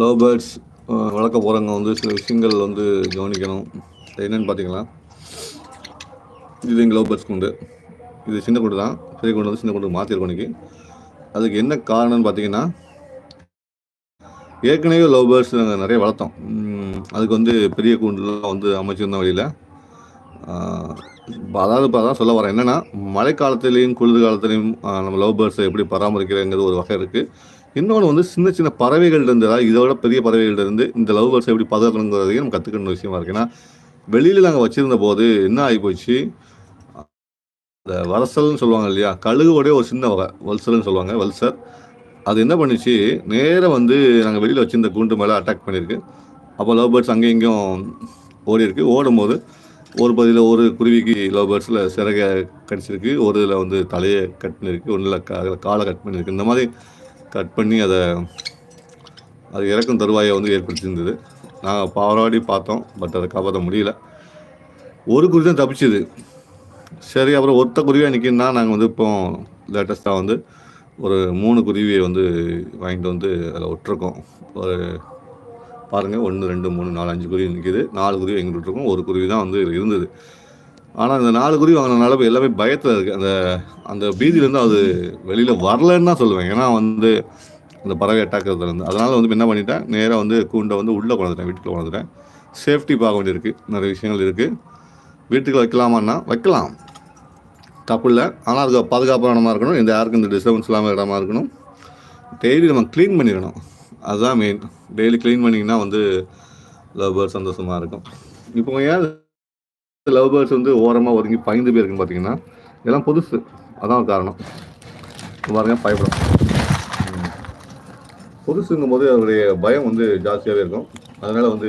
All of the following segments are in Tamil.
லவ் பேர்ட்ஸ் வளர்க்க போகிறவங்க வந்து சில விஷயங்கள் வந்து கவனிக்கணும். என்னென்னு பார்த்தீங்களா இது எங்கள் லவ் பேர்ட்ஸ் குண்டு. இது சின்ன குண்டு தான். பெரிய குண்டு வந்து சின்ன குண்டு மாற்றிருக்கோம் இன்றைக்கி அதுக்கு என்ன காரணம்னு பார்த்தீங்கன்னா ஏற்கனவே லவ் பேர்ட்ஸ் நாங்கள் நிறைய வளர்த்தோம். அதுக்கு வந்து பெரிய கூண்டுலாம் வந்து அமைச்சிருந்தோம் வழியில் அதாவது இப்போ அதான் சொல்ல வரேன். என்னென்னா மழைக்காலத்துலேயும் குளிர் காலத்துலேயும் நம்ம லவ் பேர்ட்ஸை எப்படி பராமரிக்கிறேங்கிறது ஒரு வகை இருக்குது இன்னொன்று வந்து சின்ன சின்ன பறவைகள் இருந்து இதோட பெரிய பறவைகள் இருந்து இந்த லவ் பேர்ட்ஸை எப்படி பதறணுங்கிறதையும் நம்ம கற்றுக்கணும் விஷயமா இருக்குது ஏன்னா வெளியில் நாங்கள் வச்சுருந்த போது என்ன ஆகிப்போச்சு இந்த வரசல்னு சொல்லுவாங்க இல்லையா? கழுகுவோடைய ஒரு சின்ன வகை வல்சல்னு சொல்லுவாங்க வல்சர். அது என்ன பண்ணிச்சு? நேராக வந்து நாங்கள் வெளியில் வச்சுருந்த கூண்டு மேலே அட்டாக் பண்ணியிருக்கு. அப்போ லவ் பேர்ட்ஸ் அங்கேயும் இங்கேயும் ஓடி இருக்கு. ஓடும்போது ஒரு பகுதியில் ஒரு குருவிக்கு லவ் பேர்ட்ஸில் சிறகை கடிச்சிருக்கு. ஒரு இதில் வந்து தலையை கட் பண்ணியிருக்கு. ஒன்றில் காலை கட் பண்ணியிருக்கு. இந்த மாதிரி கட் பண்ணி அதை அது இறக்கும் தருவாயை வந்து ஏற்படுத்தியிருந்தது. நாங்கள் பாராடி பார்த்தோம் பட் அதை காப்பாற்ற முடியல. ஒரு குருவி தான் தப்பிச்சுது. சரி அப்புறம் ஒத்த குருவியாக நிற்கின்னா நாங்கள் வந்து இப்போ லேட்டஸ்ட்டாக வந்து ஒரு மூணு குருவியை வந்து வாங்கிட்டு வந்து அதில் விட்டுருக்கோம். ஒரு பாருங்கள் ஒன்று ரெண்டு மூணு நாலு அஞ்சு குருவி நிற்கிது நாலு குருவி எங்கிட்ட விட்டுருக்கோம். ஒரு குருவி தான் வந்து இருந்தது. ஆனால் இந்த நாலு குருவி வாங்கினால எல்லாமே பயத்தில் இருக்குது அந்த அந்த பீதியிலேருந்து அது வெளியில் வரலன்னு தான் சொல்லுவேன். ஏன்னா வந்து அந்த பறவை அட்டாக்கிறதுலேருந்து அதனால் வந்து என்ன பண்ணிட்டேன்? நேராக வந்து கூண்டை வந்து உள்ளே கொண்டுட்டேன் வீட்டுக்குள்ளே கொண்டுட்டேன் சேஃப்டி பார்க்க வேண்டியிருக்கு நிறைய விஷயங்கள் இருக்குது வீட்டுக்கு வைக்கலாமான்னா வைக்கலாம். தப்பு இல்லை. ஆனால் அதுக்கு பாதுகாப்பான இடமா இருக்கணும். இந்த யாருக்கும் இந்த டிஸ்டர்பன்ஸ் இல்லாமல் இடமா இருக்கணும். டெய்லி நம்ம க்ளீன் பண்ணிடணும் அதுதான் மெயின் டெய்லி க்ளீன் பண்ணிங்கன்னா வந்து லவ் பேர்ட் சந்தோஷமாக இருக்கும். இப்போ ஏன் லவ் பேர்ட்ஸ் வந்து ஓரமாக ஒதுங்கி பயந்து போயிருக்குன்னு பார்த்தீங்கன்னா இதெல்லாம் புதுசு. அதான் காரணம். பாருங்க பயப்படும் புதுசுங்கும் போது அதனுடைய பயம் வந்து ஜாஸ்தியாகவே இருக்கும். அதனால் வந்து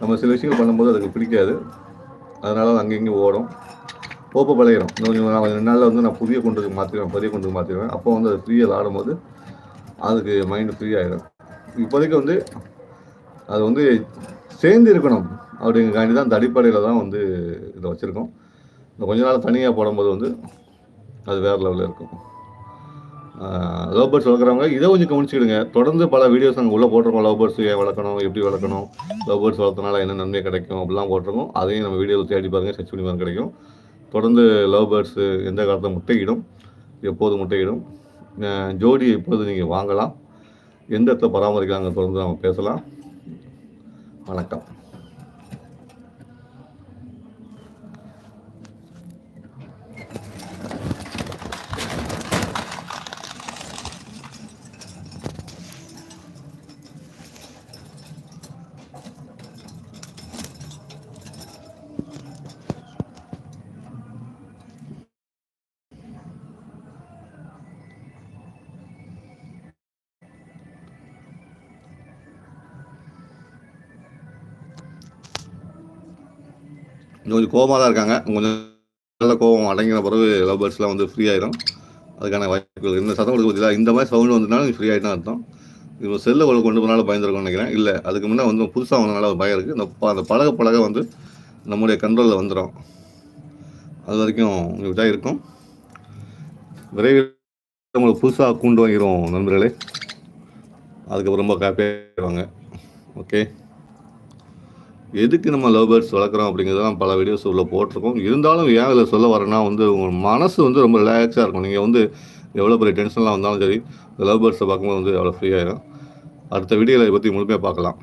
நம்ம சில விஷயங்கள் பண்ணும்போது அதுக்கு பிடிக்காது. அதனால் அங்கேயும் ஓடும். ஓப்ப பழையிடும் இன்னும் கொஞ்சம் நான் ரெண்டு நாளில் வந்து நான் புதிய கொண்டுக்கு மாற்றிடுவேன் பெரிய கொண்டுக்கு மாற்றிடுவேன் அப்போ வந்து அது ஃப்ரீயாக ஆடும்போது அதுக்கு மைண்டு ஃப்ரீ ஆகிடும் இப்போதைக்கு வந்து அது வந்து சேர்ந்து இருக்கணும். அப்படிங்கிறக்காண்டி தான் அந்த அடிப்படையில் தான் வந்து இதை வச்சுருக்கோம். இந்த கொஞ்ச நாள் தனியாக போடும்போது வந்து அது வேறு லெவலில் இருக்கும். லவ் பேர்ட்ஸ் வளர்க்குறவங்க இதை கொஞ்சம் கவனிச்சுக்கிடுங்க. தொடர்ந்து பல வீடியோஸ் நாங்கள் உள்ளே போட்டிருக்கோம். லவ் பேர்ட்ஸ் ஏன் வளர்க்கணும் எப்படி வளர்க்கணும் லவ் பேர்ட்ஸ் வளர்த்தனால என்ன நன்மை கிடைக்கும் அப்படிலாம் போட்டிருக்கோம். அதையும் நம்ம வீடியோவில் தேடி பாருங்கள் சர்ச் பண்ணி பாருங்க கிடைக்கும். தொடர்ந்து லவ் பேர்ட்ஸு எந்த காலத்தில் முட்டையிடும் எப்போது முட்டையிடும் ஜோடி எப்போது நீங்கள் வாங்கலாம் எந்த இடத்துல பராமரிக்கலாங்க தொடர்ந்து நம்ம பேசலாம். வணக்கம். கொஞ்சம் கோபமாக தான் இருக்காங்க. கொஞ்சம் நல்ல கோபம் அடங்கின பிறகு லவ் பேர்ட்ஸ்லாம் வந்து ஃப்ரீ ஆயிடும் அதுக்கான வாய்ப்புகள் இந்த சத்தம் கொடுக்க பார்த்தீங்களா? இந்த மாதிரி சவுண்ட் வந்ததுனால ஃப்ரீ ஆகிட்டு அர்த்தம். இப்போ செல்லை கொண்டு போனாலும் பயந்துருக்கோம்னு நினைக்கிறேன். இல்லை அதுக்கு முன்னே வந்து புதுசாக வந்தனால ஒரு பயம் இருக்குது இந்த அந்த பழக பழக வந்து நம்முடைய கண்ட்ரோலில் வந்துடும் அது வரைக்கும் இதாக இருக்கும். விரைவில் உங்களுக்கு புதுசாக கூண்டு வாங்கிடும் நண்பர்களே. அதுக்கப்புறம் ரொம்ப ஹாப்பியாகிடுவாங்க ஓகே எதுக்கு நம்ம லவ் பேர்ட்ஸ் வளர்க்குறோம் அப்படிங்கிறதெல்லாம் பல வீடியோஸ் உள்ள போட்டிருக்கோம். இருந்தாலும் ஏன் இதில் சொல்ல வரேன்னா வந்து உங்கள் மனசு வந்து ரொம்ப ரிலாக்ஸாக இருக்கும். நீங்கள் வந்து எவ்வளோ பெரிய டென்ஷன்லாம் வந்தாலும் சரி லவ் பேர்ட்ஸை பார்க்கும்போது வந்து அவ்வளோ ஃப்ரீயாயிடும் அடுத்த வீடியோவில் இதை பற்றி முழுமையாக பார்க்கலாம்.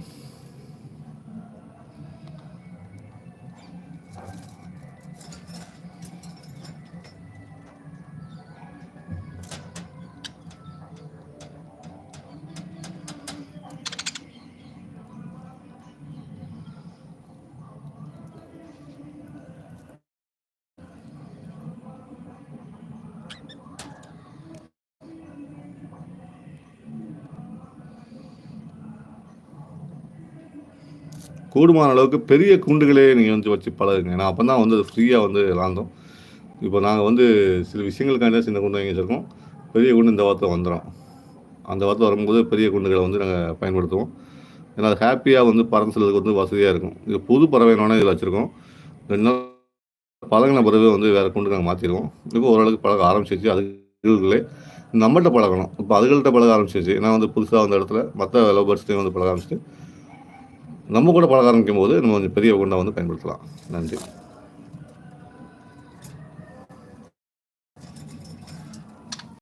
கூடுமான அளவுக்கு பெரிய குண்டுகளே நீங்கள் வந்து வச்சு பழகுங்க. ஏன்னா அப்போ தான் வந்து ஃப்ரீயாக வந்து விளாண்டோம் இப்போ நாங்கள் வந்து சில விஷயங்களுக்காண்டி சின்ன குண்டு வாங்கி வச்சுருக்கோம். பெரிய குண்டு இந்த வாரத்தில் வந்துடும் அந்த வாரத்தில் வரும்போது பெரிய குண்டுகளை வந்து நாங்கள் பயன்படுத்துவோம். ஏன்னா அது ஹாப்பியாக வந்து பறந்து வந்து வசதியாக இருக்கும். இது புது பறவை இதில் வச்சுருக்கோம். ரெண்டு நாள் பழகின பிறகு வந்து வேறு குண்டு நாங்கள் மாற்றிடுவோம் இப்போ ஓரளவுக்கு பழக ஆரம்பிச்சிச்சு அதுகளே நம்மகிட்ட பழகணும். இப்போ அதுகள்கிட்ட பழக ஆரம்பிச்சிச்சு நான் வந்து புதுசாக வந்த இடத்துல மற்ற லவ் பேர்ட்ஸ்லேயும் வந்து பழக ஆரம்பிச்சிட்டு நம்ம கூட பழக ஆரம்பிக்கும் போது நம்ம கொஞ்சம் பெரிய குண்டை வந்து பயன்படுத்தலாம். நன்றி.